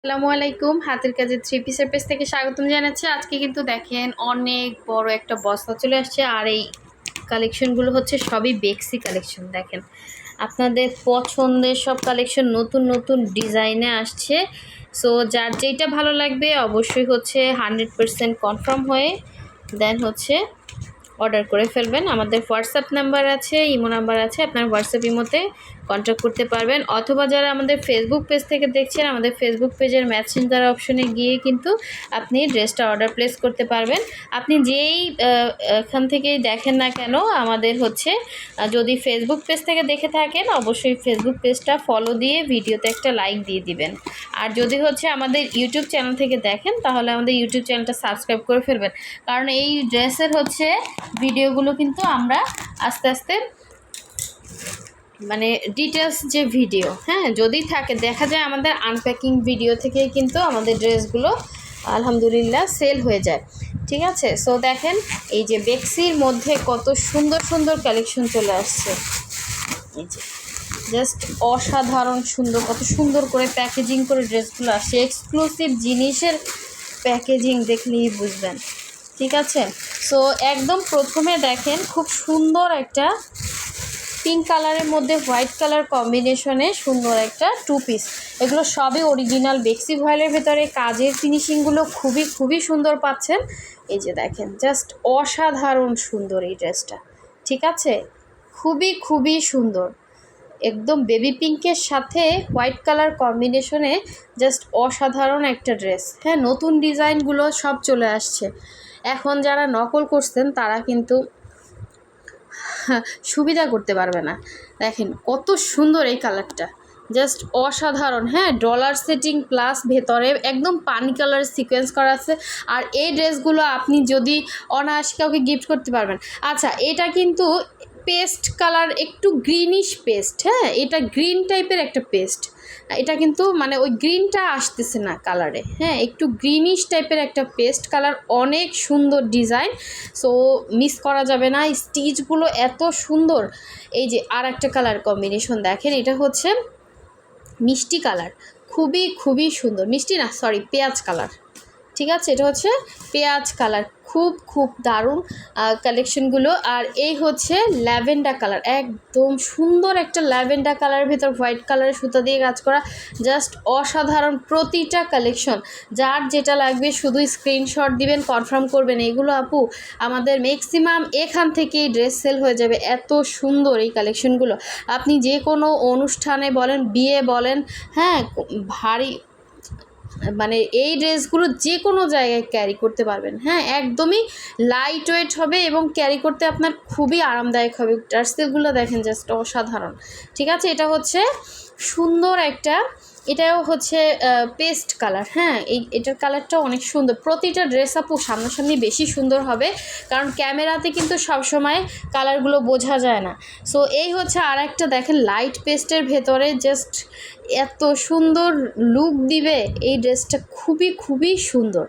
আসসালামু আলাইকুম। হাতের কাজে থ্রি পিসের পেজ থেকে স্বাগতম জানাচ্ছি। আজকে কিন্তু দেখেন অনেক বড় একটা বস্তা চলে আসছে আর এই কালেকশনগুলো হচ্ছে সবই বেক্সি কালেকশন দেখেন। আপনাদের পছন্দের সব কালেকশন নতুন নতুন ডিজাইনে আসছে। সো যার যেটা ভালো লাগবে অবশ্যই হচ্ছে হান্ড্রেড পারসেন্ট কনফার্ম হয়ে দেন হচ্ছে অর্ডার করে ফেলবেন। আমাদের হোয়াটসঅ্যাপ নাম্বার আছে ইমো নাম্বার আছে, আপনার হোয়াটসঅ্যাপ ইমোতে কন্ট্যাক্ট করতে পারবেন। অথবা যারা আমাদের ফেসবুক পেজ থেকে দেখছেন, আমাদের ফেসবুক পেজের মেসেঞ্জার অপশনে গিয়ে কিন্তু আপনি ড্রেসটা অর্ডার প্লেস করতে পারবেন। আপনি যেই এখান থেকেই দেখেন না কেন, আমাদের হচ্ছে যদি ফেসবুক পেজ থেকে দেখে থাকেন, অবশ্যই ফেসবুক পেজটা ফলো দিয়ে ভিডিওতে একটা লাইক দিয়ে দিবেন। আর যদি হচ্ছে আমাদের ইউটিউব চ্যানেল থেকে দেখেন, তাহলে আমাদের ইউটিউব চ্যানেলটা সাবস্ক্রাইব করে ফেলবেন। কারণ এই ড্রেসের হচ্ছে ভিডিওগুলো কিন্তু আমরা আস্তে আস্তে মানে ডিটেলস যে ভিডিও হ্যাঁ যদি থাকে, দেখা যায় আমাদের আনপ্যাকিং ভিডিও থেকে কিন্তু আমাদের ড্রেসগুলো আলহামদুলিল্লাহ সেল হয়ে যায়। ঠিক আছে? সো দেখেন, এই যে বেক্সির মধ্যে কত সুন্দর সুন্দর কালেকশন চলে আসছে। এই যে জাস্ট অসাধারণ সুন্দর, কত সুন্দর করে প্যাকেজিং করে ড্রেসগুলো আসছে। এক্সক্লুসিভ জিনিসের প্যাকেজিং দেখলেই বুঝবেন। ঠিক আছে? সো একদম প্রথমে দেখেন, খুব সুন্দর একটা পিঙ্ক কালারের মধ্যে হোয়াইট কালার কম্বিনেশনে সুন্দর একটা টু পিস এগুলো সবই অরিজিনাল বেক্সি ভয়েলের ভেতরে। কাজের ফিনিশিংগুলো খুবই খুবই সুন্দর পাচ্ছেন। এই যে দেখেন জাস্ট অসাধারণ সুন্দর এই ড্রেসটা ঠিক আছে? খুবই খুবই সুন্দর। একদম বেবি পিঙ্কের সাথে হোয়াইট কালার কম্বিনেশনে জাস্ট অসাধারণ একটা ড্রেস হ্যাঁ নতুন ডিজাইনগুলো সব চলে আসছে। এখন যারা নকল করছেন, তারা কিন্তু সুবিধা করতে পারবে না। দেখেন কত সুন্দর এই কালারটা। জাস্ট অসাধারণ। হ্যাঁ ডলার সেটিং প্লাস ভেতরে একদম পানি কালার সিকোয়েন্স করা আছে। আর এই ড্রেসগুলো আপনি যদি অনায়াসে কাউকে গিফট করতে পারবেন। আচ্ছা এটা কিন্তু পেস্ট কালার একটু গ্রিনিশ পেস্ট হ্যাঁ? এটা গ্রিন টাইপের একটা পেস্ট এটা কিন্তু মানে ওই গ্রিনটা আসতেছে না কালারে হ্যাঁ একটু গ্রিনিশ টাইপের একটা পেস্ট কালার অনেক সুন্দর ডিজাইন সো মিস করা যাবে না। স্টিচগুলো এত সুন্দর। এই যে আর একটা কালার কম্বিনেশন দেখেন, এটা হচ্ছে মিষ্টি কালার খুবই খুবই সুন্দর। মিষ্টি না সরি পেঁয়াজ কালার ঠিক আছে? এটা হচ্ছে পেঁয়াজ কালার। খুব খুব দারুণ কালেকশনগুলো আর এই হচ্ছে ল্যাভেন্ডার কালার। একদম সুন্দর একটা ল্যাভেন্ডার কালারের ভিতর হোয়াইট কালারের সুতা দিয়ে কাজ করা। জাস্ট অসাধারণ প্রতিটা কালেকশন যার যেটা লাগবে শুধু স্ক্রিনশট দিবেন কনফার্ম করবেন। এগুলো আপু, আমাদের ম্যাক্সিমাম এখান থেকেই ড্রেস সেল হয়ে যাবে। এত সুন্দর এই কালেকশনগুলো আপনি যে কোনো অনুষ্ঠানে বলেন, বিয়ে বলেন হ্যাঁ ভারী মানে এই ড্রেসগুলো যে কোনো জায়গায় ক্যারি করতে পারবেন। হ্যাঁ একদমই লাইট ওয়েট হবে এবং ক্যারি করতে আপনার খুবই আরামদায়ক হবে। টার্সেলগুলো দেখেন জাস্ট অসাধারণ। ঠিক আছে? এটা হচ্ছে সুন্দর একটা, এটাও হচ্ছে পেস্ট কালার হ্যাঁ এই, এটার কালারটা অনেক সুন্দর। প্রতিটা ড্রেস আপু সামনাসামনি বেশি সুন্দর হবে, কারণ ক্যামেরাতে কিন্তু সবসময় কালারগুলো বোঝা যায় না। সো এই হচ্ছে আর একটা দেখেন লাইট পেস্টের ভেতরে জাস্ট এত সুন্দর লুক দিবে, এই ড্রেসটা খুবই খুবই সুন্দর।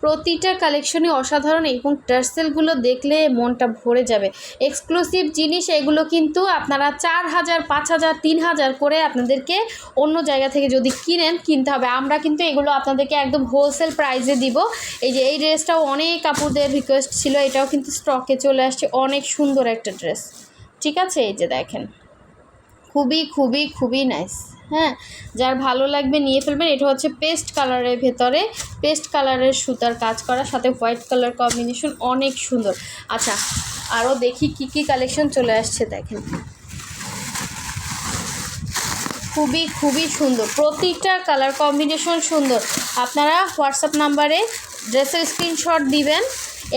প্রতিটা কালেকশনই অসাধারণ এবং টার্সেলগুলো দেখলে মনটা ভরে যাবে। এক্সক্লুসিভ জিনিস, এগুলো কিন্তু আপনারা চার হাজার, পাঁচ হাজার, তিন হাজার করে আপনাদেরকে অন্য জায়গা থেকে যদি কিনেন, কিনতে হবে। আমরা কিন্তু এগুলো আপনাদেরকে একদম হোলসেল প্রাইসে দিব। এই যে, এই ড্রেসটাও অনেক কাপড়দের রিকোয়েস্ট ছিল, এটাও কিন্তু স্টকে চলে আসছে। অনেক সুন্দর একটা ড্রেস ঠিক আছে? এই যে দেখেন। খুবই খুবই খুবই নাইস হ্যাঁ যার ভালো লাগবে নিয়ে ফেলবেন। এটা হচ্ছে পেস্ট কালারের ভেতরে। পেস্ট কালারের সুতার কাজ করা, সাথে হোয়াইট কালার কম্বিনেশন অনেক সুন্দর। আচ্ছা আরও দেখি কি কি কালেকশন চলে আসছে, দেখেন। খুবই খুবই সুন্দর। প্রতিটা কালার কম্বিনেশন সুন্দর। আপনারা হোয়াটসঅ্যাপ নাম্বারে ড্রেসের স্ক্রিনশট দিবেন।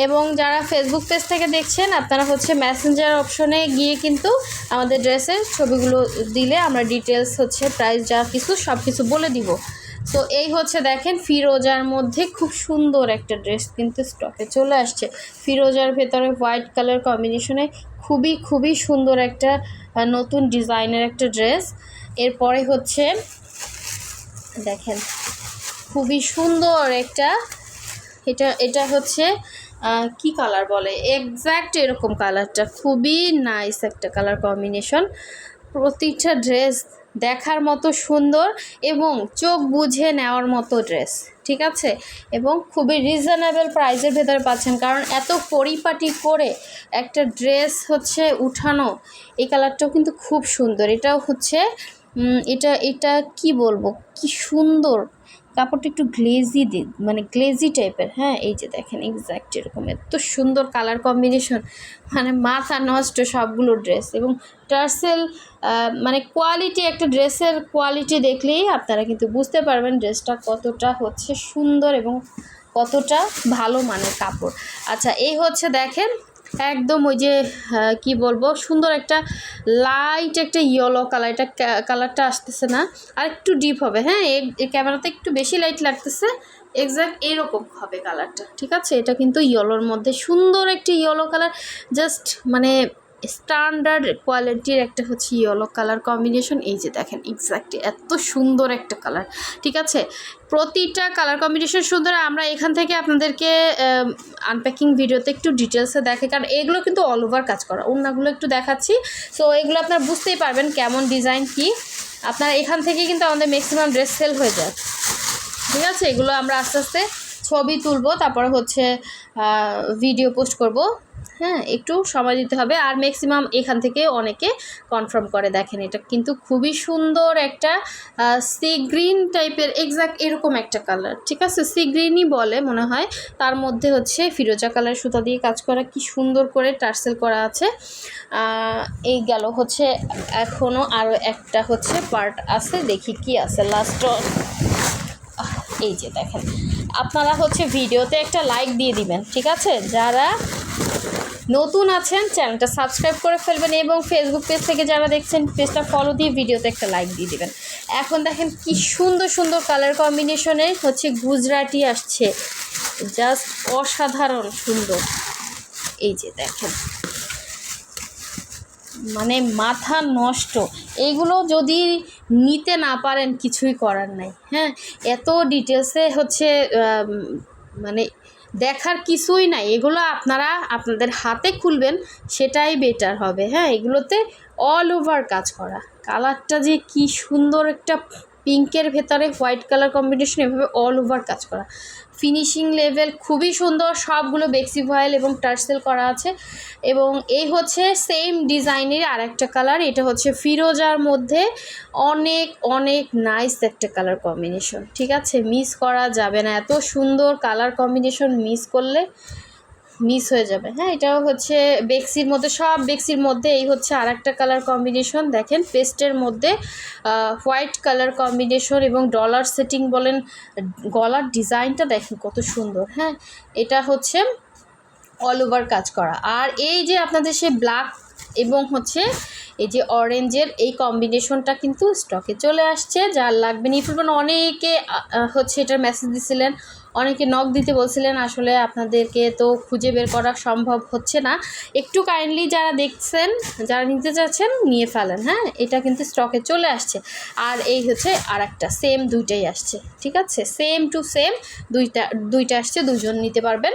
এবং যারা ফেসবুক পেজ থেকে দেখছেন, আপনারা হচ্ছে মেসেঞ্জার অপশনে গিয়ে কিন্তু আমাদের ড্রেসের ছবিগুলো দিলে আমরা ডিটেলস হচ্ছে প্রাইস যা কিছু সব কিছু বলে দিব। তো এই হচ্ছে দেখেন ফিরোজার মধ্যে খুব সুন্দর একটা ড্রেস কিন্তু স্টকে চলে আসছে। ফিরোজার ভেতরে হোয়াইট কালার কম্বিনেশনে খুবই খুবই সুন্দর একটা নতুন ডিজাইনের একটা ড্রেস এরপরে হচ্ছে দেখেন, খুবই সুন্দর একটা, এটা এটা হচ্ছে কি কালার বলে? এক্স্যাক্ট এরকম কালারটা খুবই নাইস একটা কালার কম্বিনেশন প্রতিটা ড্রেস দেখার মতো সুন্দর এবং চোখ বুঝে নেওয়ার মতো ড্রেস ঠিক আছে? এবং খুবই রিজনেবল প্রাইসের ভেতরে পাচ্ছেন। কারণ এত পরিপাটি করে একটা ড্রেস হচ্ছে উঠানো, এই কালারটাও কিন্তু খুব সুন্দর। এটাও হচ্ছে এটা এটা কি বলব? কি সুন্দর! কাপড়টা একটু গ্লেজি দি মানে গ্লেজি টাইপের হ্যাঁ? এই যে দেখেন এক্স্যাক্ট এরকম। এত সুন্দর কালার কম্বিনেশন মানে মাথা নষ্ট সবগুলো ড্রেস এবং টার্সেল মানে কোয়ালিটি একটা ড্রেসের কোয়ালিটি দেখলেই আপনারা কিন্তু বুঝতে পারবেন ড্রেসটা কতটা হচ্ছে সুন্দর এবং কতটা ভালো মানের কাপড়। আচ্ছা এই হচ্ছে দেখেন একদম ওই যে কি বলব, সুন্দর একটা লাইট একটা ইয়েলো কালার এটা কালারটা আসতেছে না। আর একটু ডিপ হবে হ্যাঁ? এই ক্যামেরাতে একটু বেশি লাইট লাগতেছে এক্স্যাক্ট এরকম হবে কালারটা ঠিক আছে? এটা কিন্তু ইয়েলোর মধ্যে সুন্দর একটি ইয়েলো কালার জাস্ট মানে স্ট্যান্ডার্ড কোয়ালিটির একটা হচ্ছে ইয়েলো কালার কম্বিনেশন এই যে দেখেন এক্স্যাক্টলি এত সুন্দর একটা কালার ঠিক আছে? প্রতিটা কালার কম্বিনেশন সুন্দর, আমরা এখান থেকে আপনাদেরকে আনপ্যাকিং ভিডিওতে একটু ডিটেলসে দেখে, কারণ এগুলো কিন্তু অল ওভার কাজ করা। অন্যগুলো একটু দেখাচ্ছি। সো এগুলো আপনারা বুঝতেই পারবেন কেমন ডিজাইন কি। আপনার এখান থেকে কিন্তু আমাদের ম্যাক্সিমাম ড্রেস সেল হয়ে যায়। ঠিক আছে? এগুলো আমরা আস্তে আস্তে ছবি তুলবো, তারপরে হচ্ছে ভিডিও পোস্ট করব। হ্যাঁ একটু সময় দিতে হবে। আর ম্যাক্সিমাম এখান থেকে অনেকে কনফার্ম করে দেখেন। এটা কিন্তু খুবই সুন্দর একটা সি গ্রিন টাইপের এক্সাক্ট এরকম একটা কালার ঠিক আছে? সি গ্রিনই বলে মনে হয়। তার মধ্যে হচ্ছে ফিরোজা কালার সুতা দিয়ে কাজ করা, কি সুন্দর করে টার্সেল করা আছে। এই গেল হচ্ছে এখনও আরও একটা হচ্ছে পার্ট আছে। দেখি কি আছে। লাস্ট এই যে দেখেন। আপনারা হচ্ছে ভিডিওতে একটা লাইক দিয়ে দিবেন, ঠিক আছে? যারা নতুন আছেন, চ্যানেলটা সাবস্ক্রাইব করে ফেলবেন এবং ফেসবুক পেজ থেকে যারা দেখছেন পেজটা ফলো দিয়ে ভিডিওতে একটা লাইক দিয়ে দেবেন। এখন দেখেন কি সুন্দর সুন্দর কালার কম্বিনেশনে হচ্ছে গুজরাটি আসছে। জাস্ট অসাধারণ সুন্দর। এই যে দেখেন। মানে মাথা নষ্ট। এইগুলো যদি নিতে না পারেন, কিছুই করার নাই। হ্যাঁ এত ডিটেলসে হচ্ছে মানে দেখার কিছুই নাই। এগুলো আপনারা আপনাদের হাতে খুলবেন, সেটাই বেটার হবে। হ্যাঁ এগুলোতে অল ওভার কাজ করা। কালারটা যে কি সুন্দর একটা পিঙ্কের ভেতরে হোয়াইট কালার কম্বিনেশন এভাবে অল ওভার কাজ করা। ফিনিশিং লেভেল খুবই সুন্দর, সবগুলো বেক্সি ভয়েল এবং টার্সেল করা আছে। এবং এই হচ্ছে সেম ডিজাইনের আর একটা কালার এটা হচ্ছে ফিরোজার মধ্যে অনেক অনেক নাইস একটা কালার কম্বিনেশন ঠিক আছে? মিস করা যাবে না, এত সুন্দর কালার কম্বিনেশন মিস করলে মিস হয়ে যাবে। হ্যাঁ এটাও হচ্ছে বেক্সির মধ্যে, সব বেক্সির মধ্যে এই হচ্ছে আর একটা কালার কম্বিনেশন দেখেন পেস্টের মধ্যে হোয়াইট কালার কম্বিনেশন এবং ডলার সেটিং বলেন, গলার ডিজাইনটা দেখেন কত সুন্দর। হ্যাঁ এটা হচ্ছে অল ওভার কাজ করা। আর এই যে আপনাদের সে ব্ল্যাক এবং হচ্ছে এই যে অরেঞ্জের এই কম্বিনেশনটা কিন্তু স্টকে চলে আসছে, যার লাগবে নিয়ে ফেলবেন অনেকে হচ্ছে এটার মেসেজ দিছিলেন, অনেকে নক দিতে বলছিলেন, আসলে আপনাদেরকে তো খুঁজে বের করা সম্ভব হচ্ছে না। একটু কাইন্ডলি যারা দেখছেন, যারা নিতে চাচ্ছেন, নিয়ে ফেলেন হ্যাঁ? এটা কিন্তু স্টকে চলে আসছে। আর এই হচ্ছে আর একটা সেম দুইটাই আসছে, ঠিক আছে? সেম টু সেম দুইটা দুইটা আসছে দুজন নিতে পারবেন।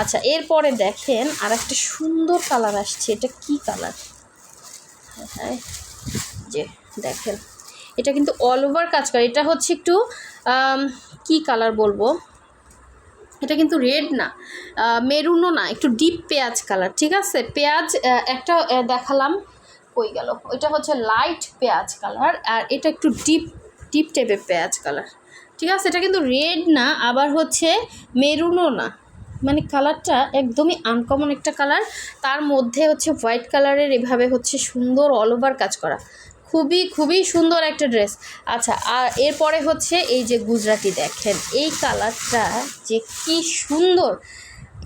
আচ্ছা এরপরে দেখেন আর একটা সুন্দর কালার আসছে, এটা কি কালার যে দেখেন। এটা কিন্তু অল ওভার কাজ করে। এটা হচ্ছে একটু কি কালার বলব? এটা কিন্তু রেড না। মেরুনও না, একটু ডিপ পেঁয়াজ কালার ঠিক আছে? পেঁয়াজ একটা দেখালাম। কই গেল? এটা হচ্ছে লাইট পেঁয়াজ কালার আর এটা একটু ডিপ ডিপ টাইপের পেঁয়াজ কালার ঠিক আছে? এটা কিন্তু রেড না, আবার হচ্ছে মেরুনও না। মানে কালারটা একদমই আনকমন একটা কালার। তার মধ্যে হচ্ছে হোয়াইট কালারের এভাবে হচ্ছে সুন্দর অল ওভার কাজ করা। খুবই খুবই সুন্দর একটা ড্রেস আচ্ছা আর এরপরে হচ্ছে এই যে গুজরাটি দেখেন, এই কালারটা যে কি সুন্দর।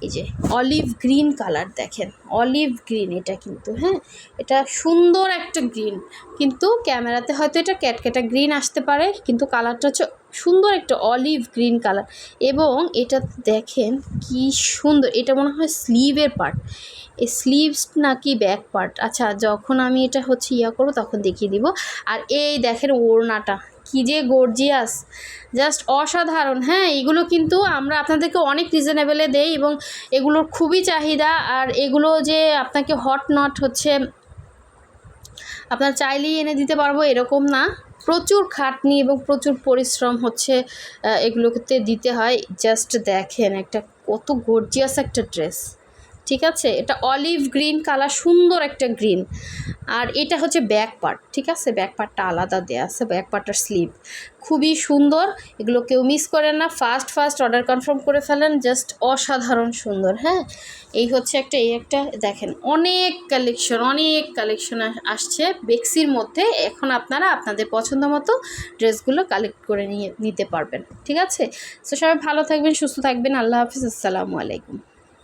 এই যে অলিভ গ্রিন কালার দেখেন অলিভ গ্রিন এটা কিন্তু হ্যাঁ? এটা সুন্দর একটা গ্রিন কিন্তু ক্যামেরাতে হয়তো এটা ক্যাটক্যাটা গ্রিন আসতে পারে, কিন্তু কালারটা হচ্ছে সুন্দর একটা অলিভ গ্রিন কালার এবং এটা দেখেন কি সুন্দর, এটা মনে হয় স্লিভের পার্ট এই স্লিভস নাকি ব্যাক পার্ট আচ্ছা যখন আমি এটা হচ্ছে ইয়া করব তখন দেখিয়ে দিব। আর এই দেখেন ওড়নাটা, কি যে গর্জিয়াস জাস্ট অসাধারণ। হ্যাঁ এগুলো কিন্তু আমরা আপনাদেরকে অনেক রিজনেবেলে দেই এবং এগুলোর খুবই চাহিদা। আর এগুলো যে আপনাকে হট নট হচ্ছে, আপনার চাইলেই এনে দিতে পারব এরকম না। প্রচুর খাটনি এবং প্রচুর পরিশ্রম হচ্ছে এগুলোতে দিতে হয়। জাস্ট দেখেন একটা কত গর্জিয়াস একটা ড্রেস ঠিক আছে? এটা অলিভ গ্রিন কালার সুন্দর একটা গ্রিন আর এটা হচ্ছে ব্যাক পার্ট ঠিক আছে? ব্যাক পার্টটা আলাদা দেওয়া আছে ব্যাক পার্টটার স্লিভ খুবই সুন্দর, এগুলো কেউ মিস করেন না। ফার্স্ট ফার্স্ট অর্ডার কনফার্ম করে ফেলেন জাস্ট অসাধারণ সুন্দর হ্যাঁ? এই হচ্ছে একটা, এই একটা, দেখেন, অনেক কালেকশন অনেক কালেকশন আসছে। বেক্সির মধ্যে এখন আপনারা আপনাদের পছন্দ মতো ড্রেসগুলো কালেক্ট করে নিয়ে, নিতে পারবেন, ঠিক আছে? তো সবাই ভালো থাকবেন, সুস্থ থাকবেন। আল্লাহ হাফিজ, আসসালামু আলাইকুম।